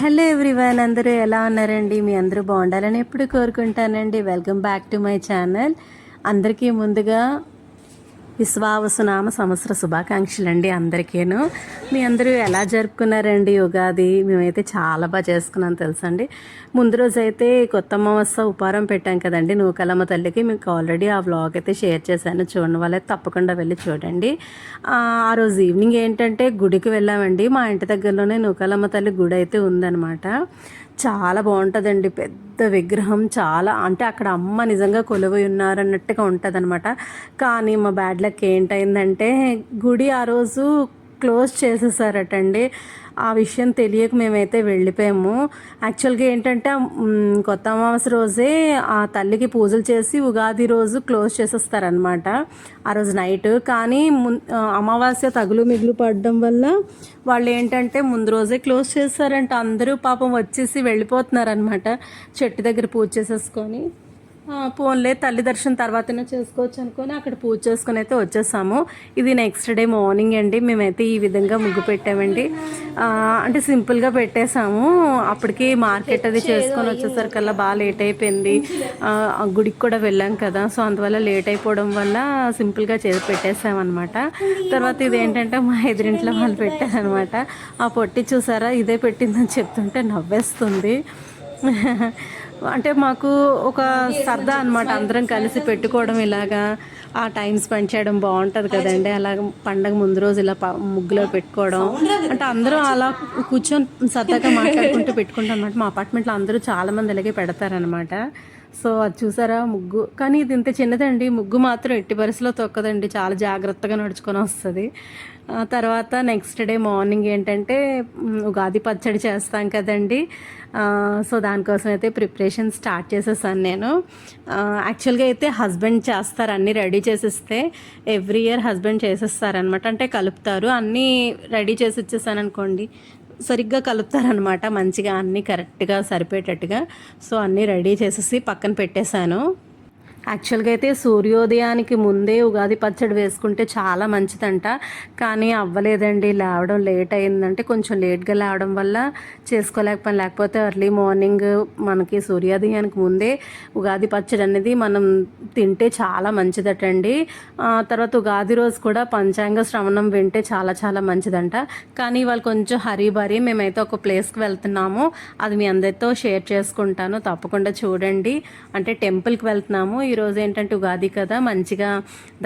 Hello everyone అందరూ ఎలా ఉన్నారండి? మీ అందరూ బాగుండాలని ఎప్పుడు కోరుకుంటానండి. Welcome back to my channel. అందరికీ ముందుగా విశ్వావసునామ సంవత్సర శుభాకాంక్షలు అండి అందరికీను. మీ అందరూ ఎలా జరుపుకున్నారండి ఉగాది? మేమైతే చాలా బాగా చేసుకున్నాం తెలుసండి. ముందు రోజు అయితే కొత్త అమావాస్య ఉపారం పెట్టాం కదండి నూకలమ్మ తల్లికి. మీకు ఆల్రెడీ ఆ వ్లాగ్ అయితే షేర్ చేశాను. చూడండి వాళ్ళైతే తప్పకుండా వెళ్ళి చూడండి. ఆ ఆ రోజు ఈవినింగ్ ఏంటంటే గుడికి వెళ్ళామండి. మా ఇంటి దగ్గరలోనే నూకలమ్మ తల్లి గుడి అయితే ఉందన్నమాట. చాలా బాగుంటుందండి. పెద్ద విగ్రహం చాలా అంటే అక్కడ అమ్మ నిజంగా కొలువై ఉన్నారన్నట్టుగా ఉంటుంది అనమాట కానీ మా బ్యాడ్ లక్ ఏంటైందంటే గుడి ఆ రోజు క్లోజ్ చేసేసారటండి. ఆ విషయం తెలియక మేమైతే వెళ్ళిపోయాము. యాక్చువల్గా ఏంటంటే కొత్త అమావాస్య రోజే ఆ తల్లికి పూజలు చేసి ఉగాది రోజు క్లోజ్ చేసేస్తారనమాట ఆ రోజు నైట్. కానీ మున్ అమావాస్య తగులు మిగులు పడడం వల్ల వాళ్ళు ఏంటంటే ముందు రోజే క్లోజ్ చేస్తారంటే అందరూ పాపం వచ్చేసి వెళ్ళిపోతున్నారనమాట చెట్టు దగ్గర పూజ చేసేసుకొని. పోన్లే తల్లి దర్శనం తర్వాతనే చేసుకోవచ్చు అనుకొని అక్కడ పూజ చేసుకుని అయితే వచ్చేసాము. ఇది నెక్స్ట్ డే మార్నింగ్ అండి. మేమైతే ఈ విధంగా ముగ్గు పెట్టామండి. అంటే సింపుల్గా పెట్టేసాము. అప్పటికి మార్కెట్ అది చేసుకొని వచ్చేసరికల్లా బాగా లేట్ అయిపోయింది. ఆ, గుడికి కూడా వెళ్ళాం కదా. సో అందువల్ల లేట్ అయిపోవడం వల్ల సింపుల్గా చేసి పెట్టేసామన్నమాట. తర్వాత ఇది ఏంటంటే మా ఎదురింట్లో వాళ్ళు పెట్టారనమాట ఆ పొట్టి చూసారా? ఇదే పెట్టిందని చెప్తుంటే నవ్వేస్తుంది. అంటే మాకు ఒక సరదా అనమాట అందరం కలిసి పెట్టుకోవడం ఇలాగా. ఆ టైం స్పెండ్ చేయడం బాగుంటుంది కదండి. అలాగ పండగ ముందు రోజు ఇలా ప- ముగ్గులో పెట్టుకోవడం. అంటే అందరూ అలా కూర్చొని సరదాగా మాట్లాడుకుంటూ పెట్టుకుంటాం అనమాట మా అపార్ట్మెంట్లో అందరూ చాలామంది ఇలాగే పెడతారనమాట సో అది చూసారా? ముగ్గు. కానీ ఇది ఇంత చిన్నదండి. ముగ్గు మాత్రం ఎట్టి పరిస్థితిలో తొక్కదండి. చాలా జాగ్రత్తగా నడుచుకొని వస్తుంది. తర్వాత నెక్స్ట్ డే మార్నింగ్ ఏంటంటే ఉగాది పచ్చడి చేస్తాం కదండి. సో దానికోసం అయితే ప్రిపరేషన్ స్టార్ట్ చేసేసాను నేను. యాక్చువల్గా అయితే హస్బెండ్ చేస్తారు. అన్నీ రెడీ చేసిస్తే ఎవ్రీ ఇయర్ హస్బెండ్ చేసేస్తారనమాట అంటే కలుపుతారు. అన్నీ రెడీ చేసి ఇచ్చేసాను అనుకోండి. సరిగ్గా కలుపుతారనమాట మంచిగా అన్నీ కరెక్ట్గా సరిపోయేటట్టుగా సో అన్నీ రెడీ చేసేసి పక్కన పెట్టేశాను. యాక్చువల్గా అయితే సూర్యోదయానికి ముందే ఉగాది పచ్చడి వేసుకుంటే చాలా మంచిదంట. కానీ అవ్వలేదండి లేవడం లేట్ అయిందంటే కొంచెం లేట్గా లేవడం వల్ల చేసుకోలేకపోయినా లేకపోతే ఎర్లీ మార్నింగ్ మనకి సూర్యోదయానికి ముందే ఉగాది పచ్చడి అనేది మనం తింటే చాలా మంచిదటండి. తర్వాత ఉగాది రోజు కూడా పంచాంగ శ్రవణం వింటే చాలా చాలా మంచిదంట. కానీ వాళ్ళు కొంచెం హరీ బరీ మేమైతే ఒక ప్లేస్కి వెళ్తున్నాము. అది మీ అందరితో షేర్ చేసుకుంటాను. తప్పకుండా చూడండి. అంటే టెంపుల్కి వెళ్తున్నాము. ఈ రోజు ఏంటంటే ఉగాది కదా మంచిగా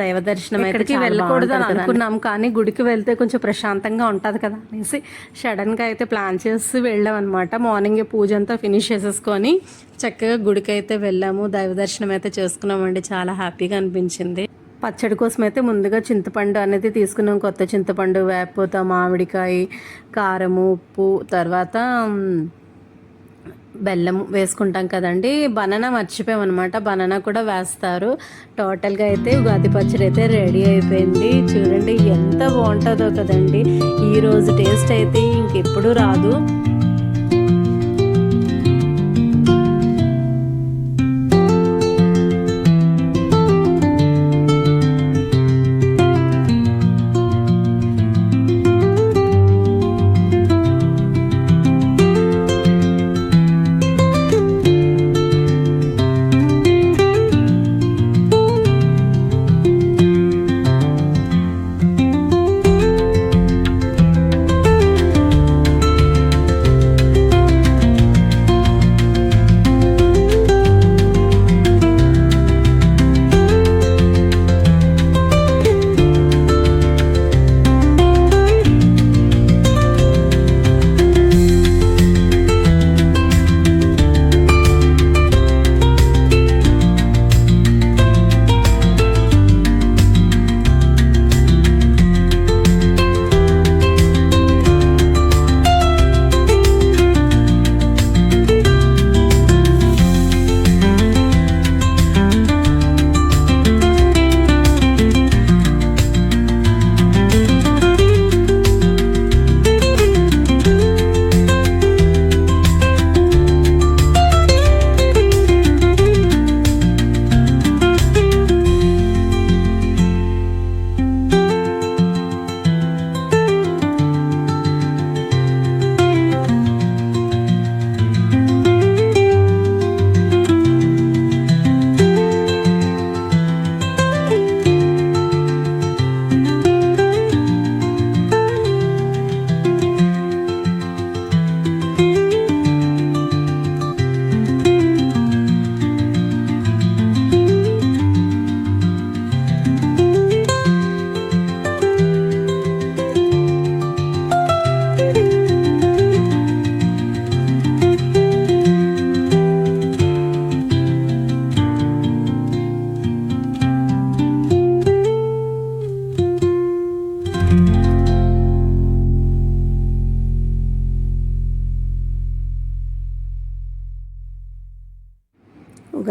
దైవ దర్శనం అయితే వెళ్ళకూడదు అని అనుకున్నాం కానీ గుడికి వెళ్తే కొంచెం ప్రశాంతంగా ఉంటుంది కదా అనేసి సడన్గా అయితే ప్లాన్ చేసి వెళ్ళాం అనమాట మార్నింగ్ పూజ అంతా ఫినిష్ చేసేసుకొని చక్కగా గుడికి అయితే వెళ్ళాము. దైవ దర్శనం అయితే చేసుకున్నామండి. చాలా హ్యాపీగా అనిపించింది. పచ్చడి కోసం అయితే ముందుగా చింతపండు అనేది తీసుకున్నాం. కొత్త చింతపండు వేపూత మామిడికాయ కారము ఉప్పు తర్వాత బెల్లం వేసుకుంటాం కదండి. బనానా మర్చిపోయాం అనమాట బనానా కూడా వేస్తారు. టోటల్గా అయితే ఉగాది పచ్చడి అయితే రెడీ అయిపోయింది. చూడండి ఎంత బాగుంటుందో కదండి. ఈ రోజు టేస్ట్ అయితే ఇంకెప్పుడు రాదు.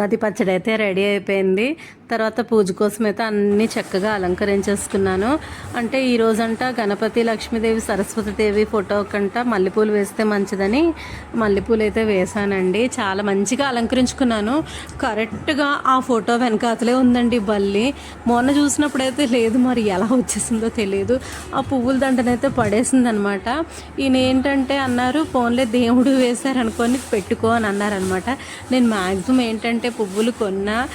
ఉగాది పచ్చడి అయితే రెడీ అయిపోయింది. తర్వాత పూజ కోసం అయితే అన్నీ చక్కగా అలంకరించేసుకున్నాను. అంటే ఈ రోజంట గణపతి లక్ష్మీదేవి సరస్వతిదేవి ఫోటో కంట మల్లెపూలు వేస్తే మంచిదని మల్లెపూలు అయితే వేశానండి. చాలా మంచిగా అలంకరించుకున్నాను. కరెక్ట్గా ఆ ఫోటో వెనకాతలే ఉందండి బల్లి. మొన్న చూసినప్పుడైతే లేదు మరి ఎలా వచ్చేసిందో తెలియదు. ఆ పువ్వుల దండనైతే పడేసింది అనమాట ఈయన ఏంటంటే అన్నారు ఫోన్లే దేవుడు వేశారనుకొని పెట్టుకో అని అన్నారనమాట. నేను మ్యాక్సిమం ఏంటంటే పువ్వులు కొన్నా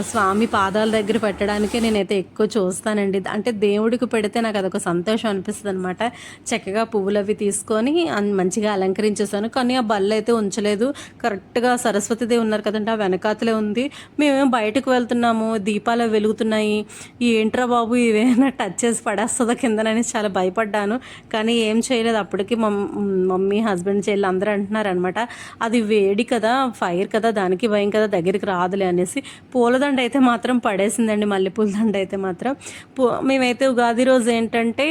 స్వామి పాదాల దగ్గర పెట్టడానికే నేనైతే ఎక్కువ చూస్తానండి. అంటే దేవుడికి పెడితే నాకు అదొక సంతోషం అనిపిస్తుంది అనమాట చక్కగా పువ్వులు అవి తీసుకొని మంచిగా అలంకరించేసాను కానీ ఆ బల్ల అయితే ఉంచలేదు. కరెక్ట్గా సరస్వతిదేవి ఉన్నారు కదండి ఆ వెనకాతలే ఉంది. మేమేం బయటకు వెళ్తున్నాము దీపాలు వెలుగుతున్నాయి. ఏంట్రా బాబు ఇవేమైనా టచ్ చేసి పడేస్తుందా కిందనని చాలా భయపడ్డాను. కానీ ఏం చేయలేదు. అప్పటికి మమ్- మమ్మీ హస్బెండ్ చెల్లి అందరూ అంటున్నారు అనమాట అది వేడి కదా ఫైర్ కదా దానికి భయం కదా దగ్గరికి రాదులే అనేసి పూలదండ అయితే మాత్రం పడేసిందండి మల్లెపూల దండ అయితే మాత్రం. పూ మేమైతే ఉగాది రోజు ఏంటంటే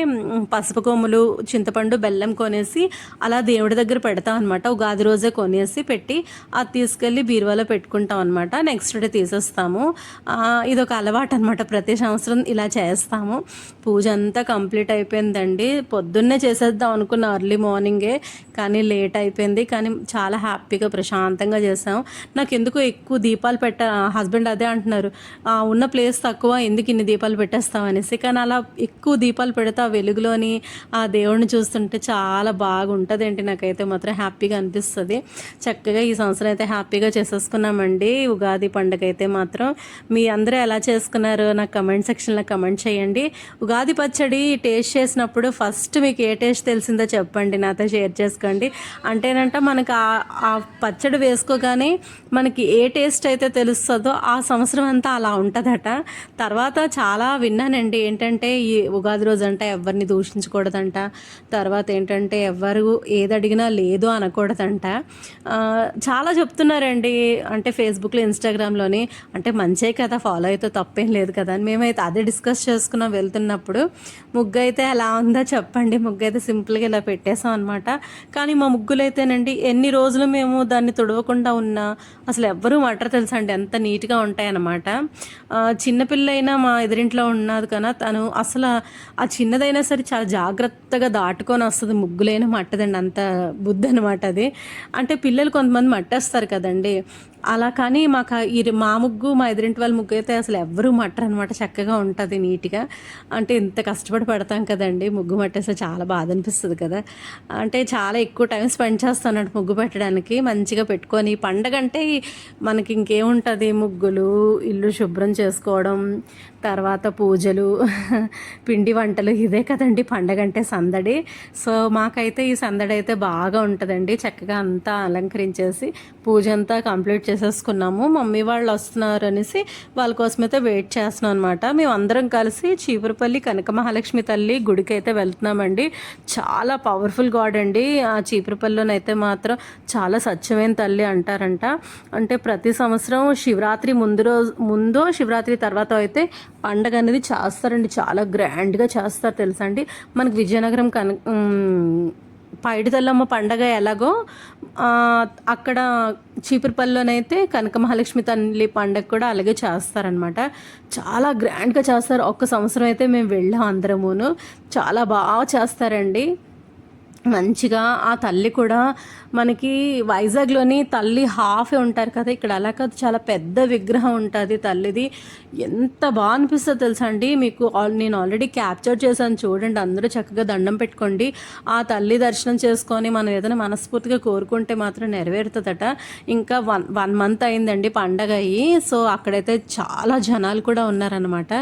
పసుపు కొమ్ములు చింతపండు బెల్లం కొనేసి అలా దేవుడి దగ్గర పెడతాం అనమాట ఉగాది రోజే కొనేసి పెట్టి అది తీసుకెళ్ళి బీరువాలో పెట్టుకుంటాం అనమాట నెక్స్ట్ డే తీసేస్తాము. ఇదొక అలవాటు అనమాట ప్రతి సంవత్సరం ఇలా చేస్తాము. పూజ అంతా కంప్లీట్ అయిపోయిందండి. పొద్దున్నే చేసేద్దాం అనుకున్న అర్లీ మార్నింగే కానీ లేట్ అయిపోయింది. కానీ చాలా హ్యాపీగా ప్రశాంతంగా చేసాం. నాకు ఎందుకు ఎక్కువ దీపాలు పెట్ట హస్బెండ్ అదే అంటున్నారు. "ఆ, ఉన్న ప్లేస్ తక్కువ ఎందుకు ఇన్ని దీపాలు పెట్టేస్తాం అనేసి కానీ అలా ఎక్కువ దీపాలు పెడితే ఆ వెలుగులోని ఆ దేవుడిని చూస్తుంటే చాలా బాగుంటుంది ఏంటి నాకైతే మాత్రం హ్యాపీగా అనిపిస్తుంది. చక్కగా ఈ సంవత్సరం అయితే హ్యాపీగా చేసేసుకున్నామండి. ఉగాది పండుగ అయితే మాత్రం. మీ అందరూ ఎలా చేసుకున్నారు నాకు కమెంట్ సెక్షన్లో కమెంట్ చేయండి. ఉగాది పచ్చడి టేస్ట్ చేసినప్పుడు ఫస్ట్ మీకు ఏ టేస్ట్ తెలిసిందో చెప్పండి. నాతో షేర్ చేసుకోండి. అంటేనంట మనకు ఆ- ఆ పచ్చడి వేసుకోగానే మనకి ఏ టేస్ట్ అయితే తెలుస్తుందో ఆ సంవత్సరం అంతా అలా ఉంటుందట. తర్వాత చాలా విన్నానండి. ఏంటంటే ఈ ఉగాది రోజు అంట ఎవరిని దూషించకూడదంట. తర్వాత ఏంటంటే ఎవరు ఏది అడిగినా లేదు అనకూడదంట. చాలా చెప్తున్నారండి. అంటే ఫేస్బుక్లో ఇన్స్టాగ్రామ్లోని అంటే మంచే కదా ఫాలో అయితే తప్పేం లేదు కదా అని మేమైతే అదే డిస్కస్ చేసుకున్నాం వెళ్తున్నప్పుడు. ముగ్గు అయితే ఎలా ఉందో చెప్పండి. ముగ్గు అయితే సింపుల్గా ఇలా పెట్టేసాం అనమాట కానీ మా ముగ్గులు అయితేనండి ఎన్ని రోజులు మేము దాన్ని తుడవకుండా ఉన్నా అసలు ఎవ్వరూ మటర్ తెలుసా అండి ఎంత నీట్గా ఉంటాయన్నమాట. చిన్నపిల్లైనా మా ఎదురింట్లో ఉన్నది కన్నా తను అసలు ఆ చిన్నదైనా సరే చాలా జాగ్రత్తగా దాటుకొని వస్తుంది ముగ్గులైనా మట్టదండి అంత బుద్ధి అనమాట అది. అంటే పిల్లలు కొంతమంది మట్టేస్తారు కదండి. అలా కానీ మాకు ఆ ఈ మా ముగ్గు మా ఎదురింటి వాళ్ళ ముగ్గు అయితే అసలు ఎవ్వరూ మట్టరు అనమాట చక్కగా ఉంటుంది నీట్గా. అంటే ఇంత కష్టపడి పెడతాం కదండి ముగ్గు మట్టేస్తే చాలా బాధ అనిపిస్తుంది కదా. అంటే చాలా ఎక్కువ టైం స్పెండ్ చేస్తానంట ముగ్గు పెట్టడానికి. మంచిగా పెట్టుకొని పండగ అంటే మనకి ఇంకేముంటుంది? ముగ్గులు ఇల్లు శుభ్రం చేసుకోవడం తర్వాత పూజలు పిండి వంటలు ఇదే కదండి పండగ అంటే సందడి. సో మాకైతే ఈ సందడి అయితే బాగా ఉంటుందండి. చక్కగా అంతా అలంకరించేసి పూజ అంతా కంప్లీట్ చేసేసుకున్నాము. మమ్మీ వాళ్ళు వస్తున్నారు అనేసి వాళ్ళ కోసం అయితే వెయిట్ చేస్తున్నాం అనమాట మేము అందరం కలిసి చీపురుపల్లి కనక మహాలక్ష్మి తల్లి గుడికి అయితే వెళ్తున్నామండి. చాలా పవర్ఫుల్ గాడ్ అండి. ఆ చీపురుపల్లిలోనైతే మాత్రం చాలా సత్యమైన తల్లి అంటారంట. అంటే ప్రతి సంవత్సరం శివరాత్రి ముందు రోజు ముందో శివరాత్రి తర్వాత అయితే పండగ అనేది చేస్తారండి. చాలా గ్రాండ్గా చేస్తారు తెలుసా అండి మనకి విజయనగరం కన పైడితల్లమ్మ పండగ ఎలాగో అక్కడ చీపురుపల్లిలోనైతే కనక మహాలక్ష్మి తల్లి పండగ కూడా అలాగే చేస్తారనమాట చాలా గ్రాండ్గా చేస్తారు. ఒక్క సంవత్సరం అయితే మేము వెళ్ళాం అందరమును. చాలా బాగా చేస్తారండి. మంచిగా ఆ తల్లి కూడా మనకి వైజాగ్లోని తల్లి హాఫ్ ఉంటారు కదా ఇక్కడ అలా కాదు చాలా పెద్ద విగ్రహం ఉంటుంది తల్లిది. ఎంత బాగా అనిపిస్తుంది తెలుసా అండి మీకు నేను ఆల్రెడీ క్యాప్చర్ చేశాను చూడండి అందరూ చక్కగా దండం పెట్టుకోండి. ఆ తల్లి దర్శనం చేసుకొని మనం ఏదైనా మనస్ఫూర్తిగా కోరుకుంటే మాత్రం నెరవేరుతుందట. ఇంకా వన్ వన్ మంత్ అయిందండి పండగ అయ్యి సో అక్కడైతే చాలా జనాలు కూడా ఉన్నారనమాట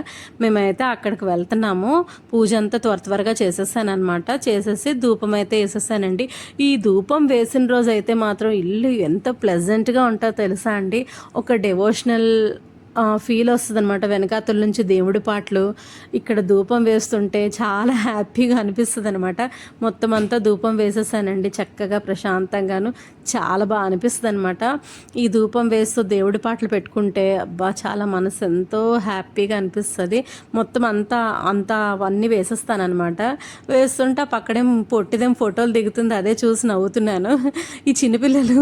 మేమైతే అక్కడికి వెళ్తున్నాము పూజ అంతా త్వర త్వరగా చేసేసాను అనమాట చేసేసి ధూపం అయితే వేసేసానండి ఈ ధూపం వేసిన రోజు అయితే మాత్రం ఇల్లు ఎంత ప్లెజెంట్గా ఉంటుందో తెలుసా అండి. ఒక డెవోషనల్ ఫీల్ వస్తుంది అనమాట వెనకాతల నుంచి దేవుడి పాటలు ఇక్కడ ధూపం వేస్తుంటే చాలా హ్యాపీగా అనిపిస్తుంది అనమాట మొత్తం అంతా ధూపం వేసేసానండి చక్కగా ప్రశాంతంగాను. చాలా బాగా అనిపిస్తుంది అనమాట ఈ ధూపం వేస్తూ దేవుడి పాటలు పెట్టుకుంటే అబ్బా చాలా మనసు ఎంతో హ్యాపీగా అనిపిస్తుంది. మొత్తం అంతా అంతా అవన్నీ వేసేస్తానమాట వేస్తుంటే పక్కడేం పొట్టిదేం ఫోటోలు దిగుతుంది అదే చూసి నవ్వుతున్నాను. ఈ చిన్నపిల్లలు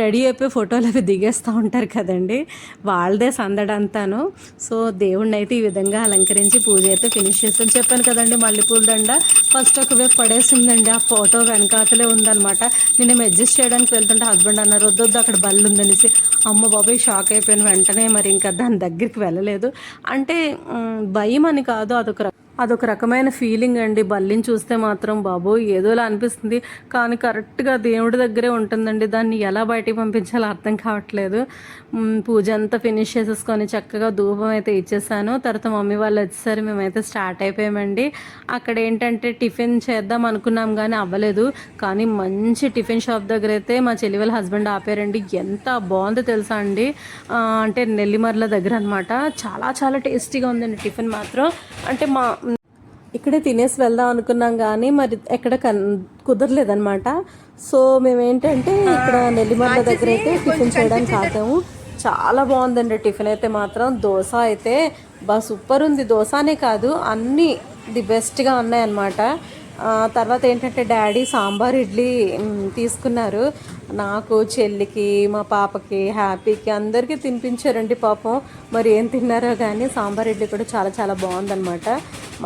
రెడీ అయిపోయి ఫోటోలు అవి దిగేస్తూ ఉంటారు కదండి. వాళ్ళదే సందడి అంతాను సో దేవుణ్ణి అయితే ఈ విధంగా అలంకరించి పూజ అయితే ఫినిష్ చేస్తాను చెప్పాను కదండి మల్లెపూల దండ ఫస్ట్ ఒక పడేసిందండి. ఆ ఫోటో వెనకాతలే ఉందన్నమాట. నేను అడ్జస్ట్ చేయడానికి వెళ్తుంటే హస్బెండ్ అన్నారు వద్దొద్దు అక్కడ బల్లు ఉందనేసి. అమ్మ బాబాయ్ షాక్ అయిపోయిన. వెంటనే మరి ఇంకా దాని దగ్గరికి వెళ్ళలేదు. అంటే భయం అని కాదు అదొక రకం. అదొక రకమైన ఫీలింగ్ అండి. బల్లిని చూస్తే మాత్రం బాబు ఏదోలా అనిపిస్తుంది. కానీ కరెక్ట్గా దేవుడి దగ్గరే ఉంటుందండి. దాన్ని ఎలా బయటికి పంపించాలో అర్థం కావట్లేదు. పూజ అంతా ఫినిష్ చేసేసుకొని చక్కగా ధూపం అయితే ఇచ్చేసాను. తర్వాత మమ్మీ వాళ్ళు వచ్చేసరి మేమైతే స్టార్ట్ అయిపోయామండి. అక్కడ ఏంటంటే టిఫిన్ చేద్దాం అనుకున్నాం కానీ అవ్వలేదు. కానీ మంచి టిఫిన్ షాప్ దగ్గర అయితే మా చెల్లి వాళ్ళ హస్బెండ్ ఆపారండి. ఎంత బాగుందో తెలుసా అండి. అంటే నెల్లిమర్ల దగ్గర అనమాట చాలా చాలా టేస్టీగా ఉందండి టిఫిన్ మాత్రం. అంటే మా ఇక్కడే తినేసి వెళ్దాం అనుకున్నాం కానీ మరి ఎక్కడ కన్ కుదరలేదనమాట సో మేము ఏంటంటే ఇక్కడ నెల్లిమర్ల దగ్గర అయితే టిఫిన్ చేయడానికి ఆగాము చాలా బాగుందండి టిఫిన్ అయితే మాత్రం. దోశ అయితే బా సూపర్ ఉంది దోశనే కాదు అన్నీ ది బెస్ట్గా ఉన్నాయన్నమాట. తర్వాత ఏంటంటే డాడీ సాంబార్ ఇడ్లీ తీసుకున్నారు. నాకు చెల్లికి మా పాపకి హ్యాపీకి అందరికీ తినిపించారండి పాపం. మరి ఏం తిన్నారో కానీ సాంబార్ ఇడ్లీ కూడా చాలా చాలా బాగుందన్నమాట.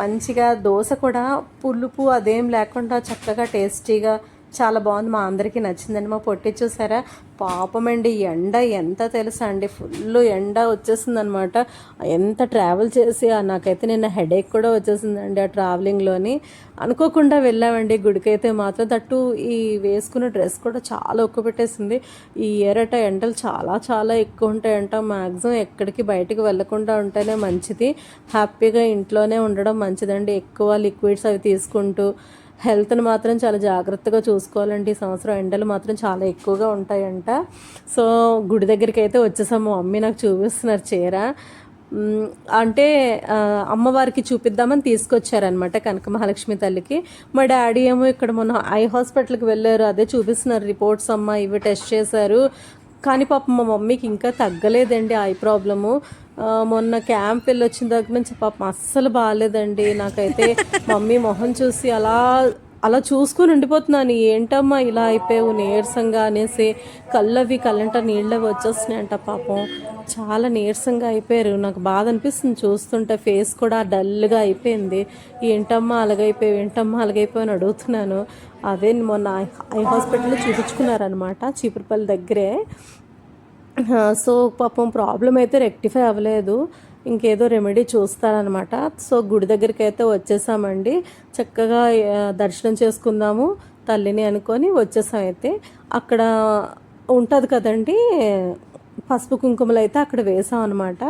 మంచిగా దోశ కూడా పులుపు అదేం లేకుండా చక్కగా టేస్టీగా చాలా బాగుంది. మా అందరికీ నచ్చిందండి. మా పొట్టి చూసారా? పాపం అండి ఎండ ఎంత తెలుసా అండి. ఫుల్ ఎండ వచ్చేసింది అనమాట ఎంత ట్రావెల్ చేసి ఆ నాకైతే నిన్న హెడేక్ కూడా వచ్చేసిందండి ఆ ట్రావెలింగ్లోని. అనుకోకుండా వెళ్ళామండి. గుడికైతే మాత్రం తట్టు ఈ వేసుకున్న డ్రెస్ కూడా చాలా ఒక్క పెట్టేసింది. ఈ ఇయర్ అట ఎండలు చాలా చాలా ఎక్కువ ఉంటాయంట. మ్యాక్సిమం ఎక్కడికి బయటకు వెళ్ళకుండా ఉంటేనే మంచిది. హ్యాపీగా ఇంట్లోనే ఉండడం మంచిదండి. ఎక్కువ లిక్విడ్స్ అవి తీసుకుంటూ హెల్త్ని మాత్రం చాలా జాగ్రత్తగా చూసుకోవాలండి. ఈ సంవత్సరం ఎండలు మాత్రం చాలా ఎక్కువగా ఉంటాయంట. సో గుడి దగ్గరికి అయితే వచ్చేసాము. మా మమ్మీ నాకు చూపిస్తున్నారు చీర. అంటే అమ్మవారికి చూపిద్దామని తీసుకొచ్చారనమాట కనక మహాలక్ష్మి తల్లికి. మా డాడీ ఏమో ఇక్కడ మొన్న ఐ హాస్పిటల్కి వెళ్ళారు. అదే చూపిస్తున్నారు. రిపోర్ట్స్ అమ్మ ఇవి టెస్ట్ చేశారు. కానీ పాపం మా మమ్మీకి ఇంకా తగ్గలేదండి ఐ ప్రాబ్లము. మొన్న క్యాంప్ వెళ్ళి వచ్చిన దగ్గర నుంచి పాపం అస్సలు బాగాలేదండి నాకైతే మమ్మీ మొహం చూసి అలా అలా చూసుకుని ఉండిపోతున్నాను. ఏంటమ్మా ఇలా అయిపోయావు? నీరసంగా అనేసి కళ్ళవి కళ్ళంట నీళ్ళవి వచ్చేస్తున్నాయంట పాపం. చాలా నీరసంగా అయిపోయారు. నాకు బాధ అనిపిస్తుంది చూస్తుంటే. ఫేస్ కూడా డల్గా అయిపోయింది. ఏంటమ్మా అలాగైపోయావు? ఏంటమ్మా అలాగైపోయావు అని అడుగుతున్నాను. అదే మొన్న ఐ హాస్పిటల్లో చూపించుకున్నారనమాట చీపురుపల్లి దగ్గరే. సో పాపం ప్రాబ్లం అయితే రెక్టిఫై అవ్వలేదు. ఇంకేదో రెమెడీ చూస్తారనమాట సో గుడి దగ్గరికి అయితే వచ్చేసామండి. చక్కగా దర్శనం చేసుకుందాము తల్లిని అనుకొని వచ్చేసాం అయితే. అక్కడ ఉంటుంది కదండి పసుపు కుంకుమలు అయితే అక్కడ వేసాం అనమాట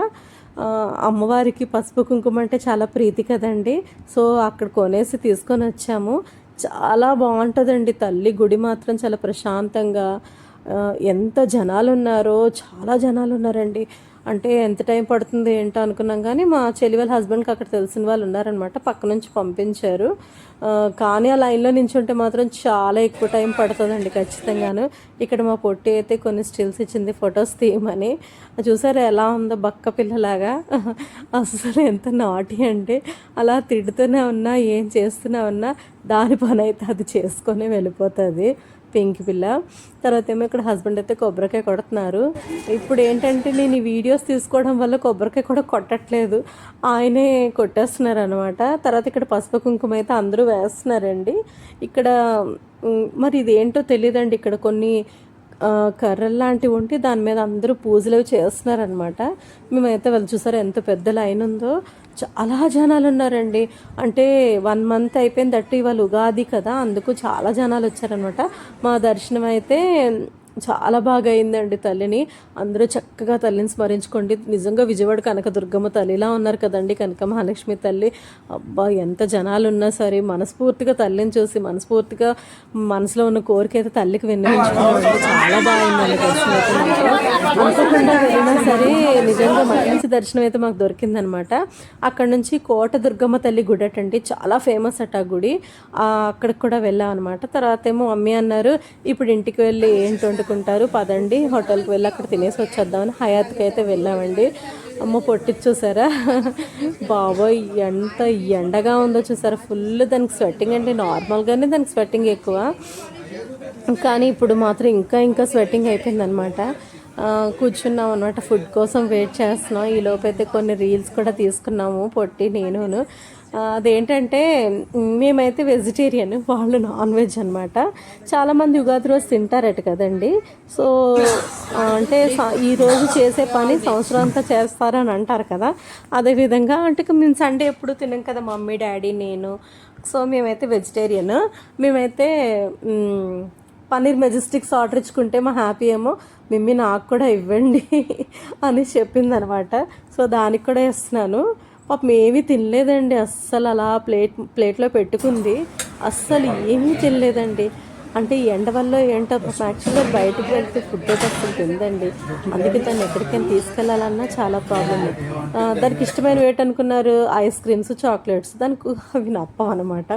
అమ్మవారికి పసుపు కుంకుమ అంటే చాలా ప్రీతి కదండి. సో అక్కడ కొనేసి తీసుకొని వచ్చాము. చాలా బాగుంటుందండి తల్లి గుడి మాత్రం చాలా ప్రశాంతంగా. ఎంత జనాలు ఉన్నారో చాలా జనాలు ఉన్నారండి అంటే ఎంత టైం పడుతుంది ఏంటో అనుకున్నాం కానీ మా చెల్లి వాళ్ళ హస్బెండ్కి అక్కడ తెలిసిన వాళ్ళు ఉన్నారనమాట పక్క నుంచి పంపించారు. కానీ ఆ లైన్లో నించుంటే మాత్రం చాలా ఎక్కువ టైం పడుతుందండి ఖచ్చితంగాను. ఇక్కడ మా పొట్టి అయితే కొన్ని స్టిల్స్ ఇచ్చింది ఫొటోస్ తీయమని. చూసారు ఎలా ఉందో బక్క పిల్లలాగా. అసలు ఎంత నాటి అంటే అలా తిడుతూనే ఉన్నా ఏం చేస్తూనే ఉన్నా దాని పని అయితే అది చేసుకొని వెళ్ళిపోతుంది. పెంకి పిల్ల. తర్వాత ఏమో ఇక్కడ హస్బెండ్ అయితే కొబ్బరికాయ కొడుతున్నారు. ఇప్పుడు ఏంటంటే నేను ఈ వీడియోస్ తీసుకోవడం వల్ల కొబ్బరికాయ కూడా కొట్టట్లేదు. ఆయనే కొట్టేస్తున్నారు అనమాట తర్వాత ఇక్కడ పసుపు కుంకుమ అయితే అందరూ వేస్తున్నారండి. ఇక్కడ మరి ఇది ఏంటో తెలియదండి ఇక్కడ కొన్ని కర్రలు లాంటివి ఉంటే దాని మీద అందరూ పూజలు అవి చేస్తున్నారనమాట మేమైతే వాళ్ళు చూసారు ఎంత పెద్ద లైన్ ఉందో. చాలా జనాలు ఉన్నారండి. అంటే వన్ మంత్ అయిపోయింది దట్టు ఇవాళ ఉగాది కదా అందుకు చాలా జనాలు వచ్చారనమాట మా దర్శనం అయితే చాలా బాగా అయిందండి తల్లిని. అందరూ చక్కగా తల్లిని స్మరించుకోండి. నిజంగా విజయవాడ కనకదుర్గమ్మ తల్లిలా ఉన్నారు కదండి కనక మహాలక్ష్మి తల్లి. అబ్బా ఎంత జనాలు ఉన్నా సరే మనస్ఫూర్తిగా తల్లిని చూసి మనస్ఫూర్తిగా మనసులో ఉన్న కోరిక అయితే తల్లికి విన్నవించుకోవాలి చాలా బాగుందండి దర్శనం అయితే. అనుకోకుండా వెళ్ళినా సరే నిజంగా మంచి దర్శనం అయితే మాకు దొరికిందనమాట. అక్కడ నుంచి కోట దుర్గమ్మ తల్లి గుడి అటండి. చాలా ఫేమస్ అట ఆ గుడి. అక్కడికి కూడా వెళ్ళాం అనమాట తర్వాత ఏమో మమ్మీ అన్నారు ఇప్పుడు ఇంటికి వెళ్ళి ఏంటంటే వండుకుంటారు పదండి హోటల్కి వెళ్ళి అక్కడ తినేసి వచ్చేద్దామని హయాత్కి అయితే వెళ్ళామండి. అమ్మ పొట్టించి చూసారా? బాబోయ్ ఎంత ఎండగా ఉందో చూసారా? ఫుల్ దానికి స్వెట్టింగ్ అంటే నార్మల్గానే దానికి స్వెట్టింగ్ ఎక్కువ. కానీ ఇప్పుడు మాత్రం ఇంకా ఇంకా స్వెట్టింగ్ అయిపోయిందనమాట కూర్చున్నాం అనమాట ఫుడ్ కోసం వెయిట్ చేస్తున్నాం. ఈ అయితే కొన్ని రీల్స్ కూడా తీసుకున్నాము పొట్టి నేనును. అదేంటంటే మేమైతే వెజిటేరియన్ వాళ్ళు నాన్ వెజ్ అనమాట చాలామంది ఉగాది రోజు తింటారట కదండి. సో అంటే ఈరోజు ఈ రోజు చేసే పని సంవత్సరం అంతా చేస్తారని అంటారు కదా. అదేవిధంగా అంటే మేము సండే ఎప్పుడు తినం కదా మమ్మీ డాడీ నేను. సో మేమైతే వెజిటేరియన్ మేమైతే పన్నీర్ మెజెస్టిక్స్ ఆర్డర్ ఇచ్చుకుంటే మా హ్యాపీ ఏమో. మిమ్మీ నాకు కూడా ఇవ్వండి అని చెప్పింది అనమాట సో దానికి కూడా ఇస్తున్నాను. పాపం ఏమీ తినలేదండి. అస్సలు అలా ప్లేట్ ప్లేట్లో పెట్టుకుంది. అస్సలు ఏమీ తినలేదండి. అంటే ఈ ఎండ వల్ల ఏంటో యాక్చువల్గా బయటకు వెళ్తే ఫుడ్ అయితే అసలు తిందండి అందుకే దాన్ని ఎక్కడికైనా తీసుకెళ్ళాలన్నా చాలా ప్రాబ్లమ్ దానికి ఇష్టమైన వేట అనుకున్నారు ఐస్ క్రీమ్స్ చాక్లెట్స్. దానికి అవి నప్పం అనమాట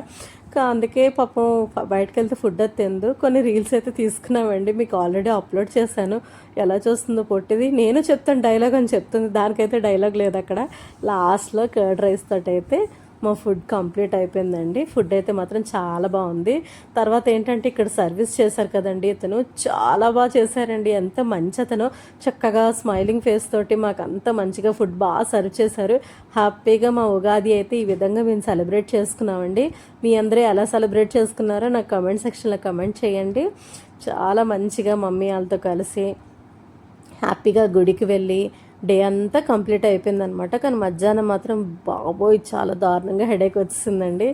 అందుకే పాపం బయటకు వెళ్తే ఫుడ్ అది తిందు. కొన్ని రీల్స్ అయితే తీసుకున్నామండి. మీకు ఆల్రెడీ అప్లోడ్ చేశాను. ఎలా చూస్తుందో పొట్టిది. నేను చెప్తాను డైలాగ్ అని చెప్తుంది. దానికైతే డైలాగ్ లేదు అక్కడ. లాస్ట్లో కర్డ్ రైస్ తోటైతే అయితే మా ఫుడ్ కంప్లీట్ అయిపోయిందండి. ఫుడ్ అయితే మాత్రం చాలా బాగుంది. తర్వాత ఏంటంటే ఇక్కడ సర్వీస్ చేశారు కదండి ఇతను. చాలా బాగా చేశారండి. ఎంత మంచి అతను. చక్కగా స్మైలింగ్ ఫేస్ తోటి మాకు అంత మంచిగా ఫుడ్ బాగా సర్వ్ చేశారు. హ్యాపీగా మా ఉగాది అయితే ఈ విధంగా మేము సెలబ్రేట్ చేసుకున్నామండి. మీ అందరూ ఎలా సెలబ్రేట్ చేసుకున్నారో నాకు కమెంట్ సెక్షన్లో కమెంట్ చేయండి. చాలా మంచిగా మమ్మీ వాళ్ళతో కలిసి హ్యాపీగా గుడికి వెళ్ళి డే అంతా కంప్లీట్ అయిపోయిందనమాట. కానీ మధ్యాహ్నం మాత్రం బాబోయ్ చాలా దారుణంగా హెడేక్ వచ్చిందండి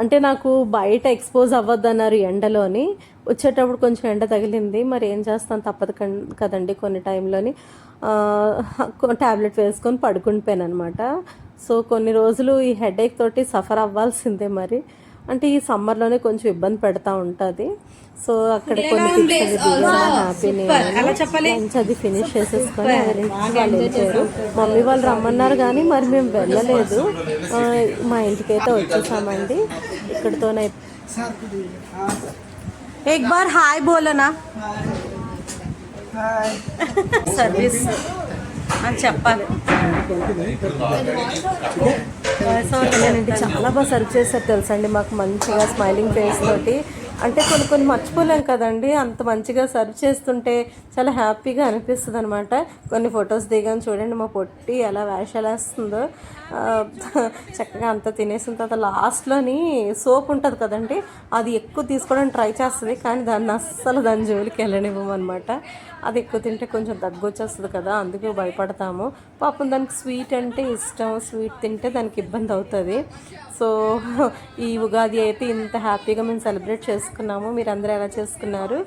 అంటే నాకు బయట ఎక్స్పోజ్ అవ్వద్దన్నారు ఎండలోని. వచ్చేటప్పుడు కొంచెం ఎండ తగిలింది. మరి ఏం చేస్తాను తప్పదు కదండి కొన్ని టైంలోని ట్యాబ్లెట్ వేసుకొని పడుకుండిపోయాను అనమాట సో కొన్ని రోజులు ఈ హెడేక్ తోటి సఫర్ అవ్వాల్సిందే మరి. అంటే ఈ సమ్మర్లోనే కొంచెం ఇబ్బంది పెడతా ఉంటుంది సో అక్కడ కొన్ని పిక్చర్స్ హ్యాపీ లంచ్ అది ఫినిష్ చేసేసుకొని ఎవరింటికి వాళ్ళు వెళ్ళిపోయారు మమ్మీ వాళ్ళు రమ్మన్నారు కానీ మరి మేము వెళ్ళలేదు ఆ, మా ఇంటికైతే వచ్చేసామండి ఇక్కడితోనే एक बार हाय बोलो ना సర్వీస్ అని చెప్పాలి. వయసండి చాలా బాగా సర్వ్ చేశారు తెలుసండి మాకు మంచిగా స్మైలింగ్ ఫేస్ తోటి. అంటే కొన్ని కొన్ని మర్చిపోలేం కదండి. అంత మంచిగా సర్వ్ చేస్తుంటే చాలా హ్యాపీగా అనిపిస్తుంది అనమాట కొన్ని ఫొటోస్ దిగాను చూడండి మా పొట్టి ఎలా వేషాలేస్తుందో. చక్కగా అంతా తినేసిన తర్వాత లాస్ట్లోని సోప్ ఉంటుంది కదండి అది ఎక్కువ తీసుకోవడానికి ట్రై చేస్తుంది కానీ దాన్ని అస్సలు దాని జోలికి వెళ్ళనివ్వమన్నమాట. అది ఎక్కువ తింటే కొంచెం దగ్గు వచ్చేస్తుంది కదా అందుకే భయపడతాము. పాపం దానికి స్వీట్ అంటే ఇష్టం స్వీట్ తింటే దానికి ఇబ్బంది అవుతుంది. సో ఈ ఉగాది అయితే ఇంత హ్యాపీగా మేము సెలబ్రేట్ చేసుకున్నాము. మీరు అందరూ ఎలా చేసుకున్నారు?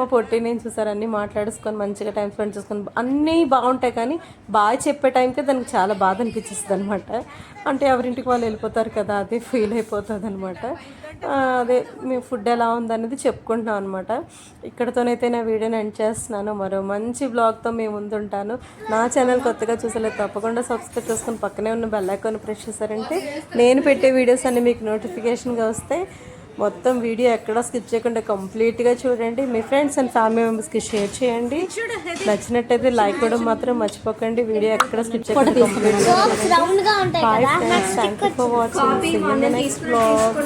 మా పొట్టి నేను చూసారు అన్నీ మాట్లాడేసుకొని మంచిగా టైం స్పెండ్ చేసుకొని అన్నీ బాగుంటాయి కానీ బాగా చెప్పే టైంకే దానికి చాలా బాధ అనిపించేస్తుంది అనమాట అంటే ఎవరింటికి వాళ్ళు వెళ్ళిపోతారు కదా అదే ఫీల్ అయిపోతుంది అనమాట అదే మీ ఫుడ్ ఎలా ఉందనేది చెప్పుకుంటున్నాం అనమాట ఇక్కడతోనైతే నా వీడియోని ఎండ్ చేస్తున్నాను. మరో మంచి బ్లాగ్తో మేము ముందుంటాను. నా ఛానల్ కొత్తగా చూసలేదు తప్పకుండా సబ్స్క్రైబ్ చేసుకొని పక్కనే ఉన్న బెల్ ఐకాన్ ప్రెస్ చేశారంటే నేను పెట్టే వీడియోస్ అన్నీ మీకు నోటిఫికేషన్గా వస్తాయి. మొత్తం వీడియో ఎక్కడ స్కిప్ చేయకుండా కంప్లీట్గా చూడండి. మీ ఫ్రెండ్స్ అండ్ ఫ్యామిలీ మెంబర్స్కి షేర్ చేయండి. నచ్చినట్టయితే లైక్ కూడా మాత్రం మర్చిపోకండి. వీడియో ఎక్కడ స్కిప్ చేయకుండా కంప్లీట్గా రౌండ్గా ఉంటాయి bye friends thank you for watching next blog